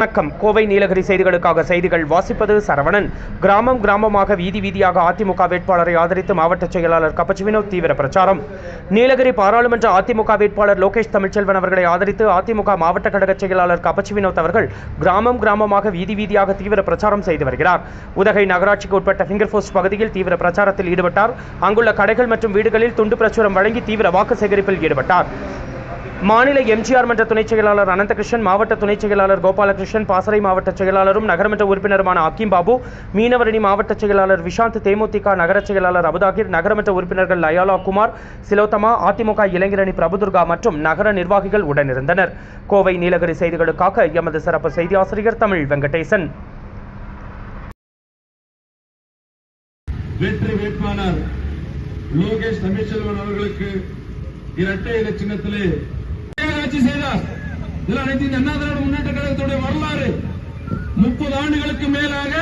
வணக்கம். கோவை நீலகிரி செய்திகளுக்காக செய்திகள் வாசிப்பது சரவணன். கிராமம் கிராமமாக வீதி வீதியாக அதிமுக வேட்பாளரை ஆதரித்து மாவட்ட செயலாளர் கப்பச்சி வினோத் தீவிர பிரச்சாரம். நீலகிரி பாராளுமன்ற அதிமுக வேட்பாளர் லோகேஷ் தமிழ்ச்செல்வன் அவர்களை ஆதரித்து அதிமுக மாவட்ட கழக செயலாளர் கப்பச்சி வினோத் அவர்கள் கிராமம் கிராமமாக வீதி வீதியாக தீவிர பிரச்சாரம் செய்து வருகிறார். உதகை நகராட்சிக்கு உட்பட்ட ஃபிங்கர் போஸ்ட் பகுதியில் தீவிர பிரச்சாரத்தில் ஈடுபட்டார். அங்குள்ள கடைகள் மற்றும் வீடுகளில் துண்டு பிரச்சுரம் வழங்கி தீவிர வாக்கு சேகரிப்பில் ஈடுபட்டார். மாநில எம்ஜிஆர் மன்ற துணைச் செயலாளர் அனந்தகிருஷ்ணன் மாவட்ட துணைச் செயலாளர் கோபாலகிருஷ்ணன் பாசறை மாவட்ட செயலாளரும் நகரமன்ற உறுப்பினருமான அக்கீம் பாபு மீனவரணி மாவட்ட செயலாளர் விஷாந்த் தேமுதிக நகர செயலாளர் அபுதாகிர் நகரமன்ற உறுப்பினர்கள் லயாலா குமார் சிலோத்தமா அதிமுக இளைஞரணி பிரபுதுர்கா மற்றும் நகர நிர்வாகிகள் உடனிருந்தனர். கோவை நீலகிரி செய்திகளுக்காக எமது சிறப்பு செய்தி ஆசிரியர் தமிழ் வெங்கடேசன். வெற்றி வேட்பாளர் லோகேஷ் தமிழ்ச்செல்வன் அவர்களுக்கு இரட்டை இலை சின்னத்திலே ஆட்சி செய்தார். இதில் அனைத்து இந்த அண்ணா திராவிட முன்னேற்ற கழகத்துடைய வரலாறு முப்பது ஆண்டுகளுக்கு மேலாக